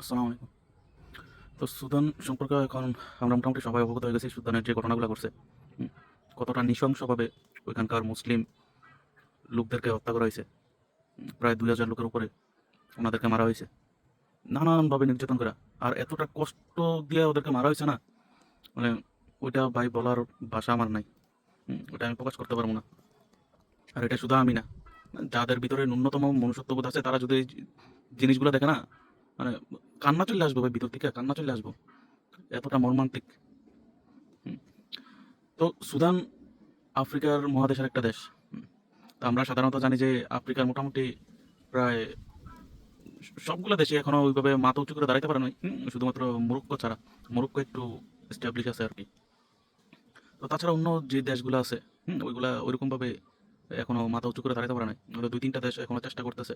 আসসালামু আলাইকুম। তো সুদান সম্পর্কে এখন আমরা মোটামুটি সবাই অবগত হয়ে গেছি, সুদানের যে ঘটনাগুলো করছে কতটা নৃশংসভাবে ওইখানকার মুসলিম লোকদেরকে হত্যা করা হয়েছে প্রায় দুই হাজার লোকের উপরে ওনাদেরকে মারা হয়েছে, নানানভাবে নির্যাতন করা। আর এতটা কষ্ট দিয়ে ওদেরকে মারা হয়েছে না মানে ওইটা ভাই বলার ভাষা আমার নাই ওটা আমি প্রকাশ করতে পারব না। আর এটা শুধু আমি না, যাদের ভিতরে ন্যূনতম মনুষ্যত্ববোধ আছে, তারা যদি জিনিসগুলো দেখে না মানে কান্না চলে আসব ভাই ভিতর থেকে, কান্না চলে আসব। এতটা মর্মান্তিক। তো সুদান আফ্রিকার মহাদেশের একটা দেশ। তো আমরা সাধারণত জানি যে আফ্রিকার মোটামুটি প্রায় সবগুলো দেশে এখনও ওইভাবে মাথা উঁচু করে দাঁড়াইতে পারে নাই। শুধুমাত্র মোরক্কো ছাড়া। মোরক্কো একটু এস্টাবলিশ আছে আর কি। তো তাছাড়া অন্য যে দেশগুলো আছে ওইগুলা ওইরকমভাবে এখনও মাথা উঁচু করে দাঁড়াতে পারে হয়তো দুই তিনটা দেশ এখনও চেষ্টা করতেছে।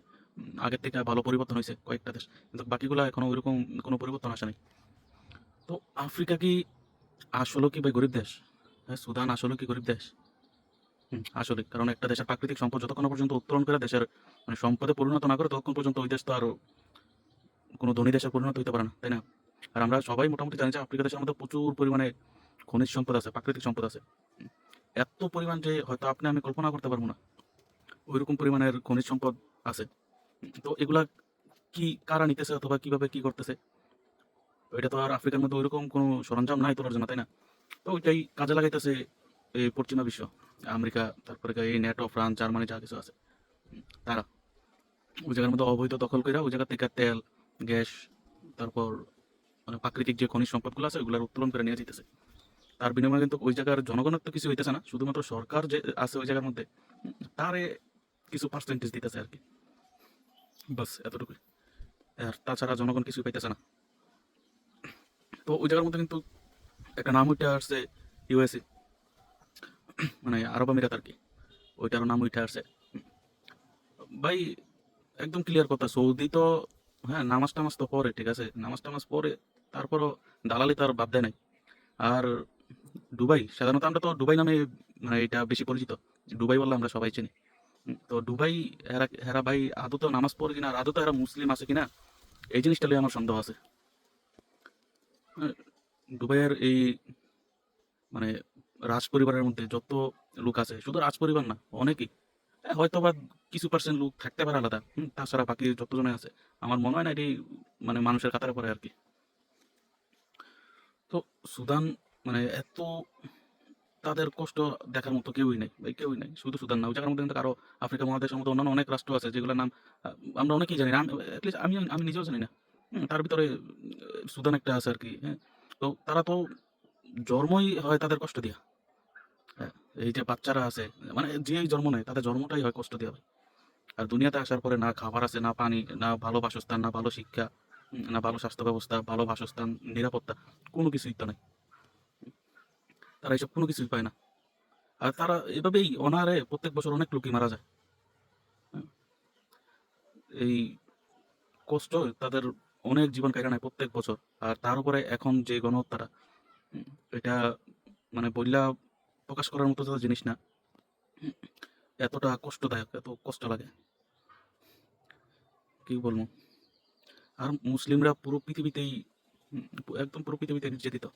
আগের থেকে ভালো পরিবর্তন হয়েছে কয়েকটা দেশ। কিন্তু বাকিগুলো এখনও ওইরকম কোনো পরিবর্তন আসে নাই। তো আফ্রিকা কি আসলে কি ভাই গরিব দেশ? হ্যাঁ সুদান আসলে কি গরিব দেশ? আসলে। কারণ একটা দেশের প্রাকৃতিক সম্পদ যতক্ষণ পর্যন্ত উত্তোলন করে দেশের মানে সম্পদে পরিণত না করে, ততক্ষণ পর্যন্ত ওই দেশ তো আর কোনো ধনী দেশে পরিণত হতে পারে না, তাই না? আর আমরা সবাই মোটামুটি জানি যে আফ্রিকা দেশের মধ্যে প্রচুর পরিমাণে খনিজ সম্পদ আছে, প্রাকৃতিক সম্পদ আছে। এত পরিমাণ যে হয়তো আপনি আমি কল্পনা করতে পারব না, ওইরকম পরিমাণের খনিজ সম্পদ আছে। তো এগুলা কি, কারা নিতেছে অথবা কীভাবে কি করতেছে? এটা তো আর আফ্রিকার মধ্যে ওইরকম কোনো সরঞ্জাম নাই তোলার জন্য, তাই না? তো ওইটাই কাজে লাগাইতেছে এই পশ্চিমা বিশ্ব, আমেরিকা, তারপরে এই নেটো ফ্রান্স, জার্মানি যা কিছু আছে। তারা ওই জায়গার মধ্যে অবৈধ দখল করে ওই জায়গা থেকে তেল, গ্যাস, তারপর মানে প্রাকৃতিক যে খনিজ সম্পদগুলো আছে ওগুলার উত্তোলন করে নিয়ে যেতেছে তার বিনিময়ে কিন্তু ওই জায়গার জনগণের তো কিছু হইতেছে না, শুধুমাত্র সরকার যে আছে ওই জায়গার মধ্যে, তারে কিছু পার্সেন্টেজ দিতেছে আর কি। বাস, এতটুকুই। আর তাছাড়া জনগণ কিছু পাইতেছে না। তো ওই জায়গার মধ্যে কিন্তু একটা নাম উঠে আসছে ইউএসএ মানে আরব আমিরাত আর কি। ওইটারও নাম উঠে আসছে। ভাই, একদম ক্লিয়ার কথা, সৌদি তো হ্যাঁ নামাজ টামাজ তো পরে ঠিক আছে? নামাজ টামাজ পরে তারপরও দালালি তার বাদ দেয় নাই। আর দুবাই সাধারণত আমরা তো দুবাই নামে মানে এটা বেশি পরিচিত। দুবাই বললে আমরা সবাই চিনি। তো দুবাই হেরা হেরা ভাই আদৌ নামাজ পড়ে কিনা আর আদৌ এরা মুসলিম আছে কিনা এই জিনিসটা নিয়ে আমার সন্দেহ আছে। দুবাইয়ের এই মানে রাজ পরিবারের মধ্যে যত লোক আছে শুধু রাজ পরিবার না অনেকেই হ্যাঁ, হয়তো বা কিছু পার্সেন্ট লোক থাকতে পারে আলাদা তাছাড়া বাকি যতজনে আছে আমার মনে হয় না এটি মানে মানুষের কাতারে পড়ে আর কি। তো সুদান মানে এত তাদের কষ্ট দেখার মতো কেউই নেই ভাই কেউই নেই শুধু সুদান না ওই জায়গার মধ্যে কিন্তু আরও আফ্রিকা মহাদেশের মধ্যে অন্যান্য অনেক রাষ্ট্র আছে যেগুলোর নাম আমরা অনেকেই জানি না আমি আমি নিজেও জানি না। তার ভিতরে সুদান একটা আছে আর কি হ্যাঁ। তো তারা তো জন্মই হয় তাদের কষ্ট দিয়া হ্যাঁ, এই যে বাচ্চারা আছে মানে যেই জন্ম নেয় তাদের জন্মটাই হয় কষ্ট দেওয়া আর দুনিয়াতে আসার পরে না খাবার আছে না পানি না ভালো বাসস্থান না ভালো শিক্ষা না ভালো স্বাস্থ্য ব্যবস্থা ভালো বাসস্থান নিরাপত্তা কোনো কিছুই তো নাই। তারা এসব কোনো কিছুই পায় না। আর তারা এভাবেই অনারে প্রত্যেক বছর অনেক লোকই মারা যায়। হ্যাঁ। এই কষ্ট তাদের অনেক জীবন কেড়ে নেয় প্রত্যেক বছর। আর তার উপরে এখন যে গণহত্যাটা এটা মানে বললা প্রকাশ করার মতো জিনিস না। এতটা কষ্টদায়ক, এত কষ্ট লাগে। কি বলব? আর মুসলিমরা পুরো পৃথিবীতেই একদম পুরো পৃথিবীতে নির্যাতিত।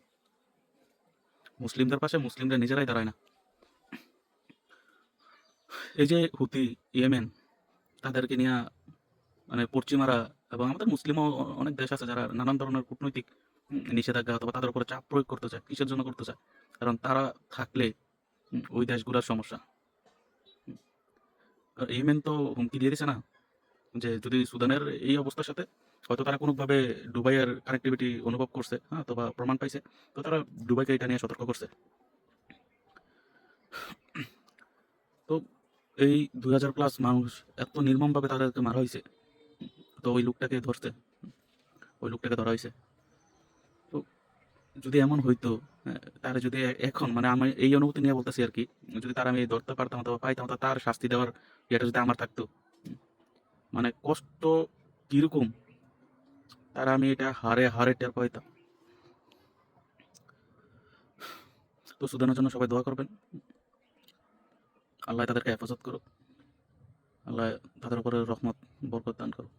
মুসলিমদের পাশে মুসলিমরা নিজেরাই দাঁড়ায় না। এই যে হুতি, ইয়েমেন, তাদেরকে নিয়ে মানে পশ্চিমারা এবং আমাদের মুসলিমও অনেক দেশ আছে যারা নানান ধরনের কূটনৈতিক নিষেধাজ্ঞা অথবা তাদের উপরে চাপ প্রয়োগ করতে চায়, কিসের জন্য করতে চায়? কারণ তারা থাকলে ওই দেশগুলোর সমস্যা। ইয়েমেন তো হুমকি দিয়ে দিছে না যে যদি সুদানের এই অবস্থার সাথে হয়তো তারা কোনোভাবে দুবাইয়ের কানেক্টিভিটি অনুভব করছে হ্যাঁ অথবা প্রমাণ পাইছে তো তারা দুবাইকে এটা নিয়ে সতর্ক করছে। তো এই দুই হাজার প্লাস মানুষ এত নির্মমভাবে তাদেরকে মারা হয়েছে তো ওই লোকটাকে ধরছে ওই লোকটাকে ধরা হয়েছে তো যদি এমন হইতো হ্যাঁ, তারা যদি এখন মানে আমি এই অনুভূতি নিয়ে বলতেছি আর কি যদি তারা আমি ধরতে পারতাম অথবা পাইতাম তার শাস্তি দেওয়ার ইয়েটা যদি আমার থাকতো। মানে কষ্ট কীরকম তারা আমি এটা হারে হারে টের পাইতাম। তো সুদানের জন্য সবাই দোয়া করবেন। আল্লাহ তাদেরকে হেফাজত করুক। আল্লাহ তাদের উপরে রহমত, বরকত দান করুক।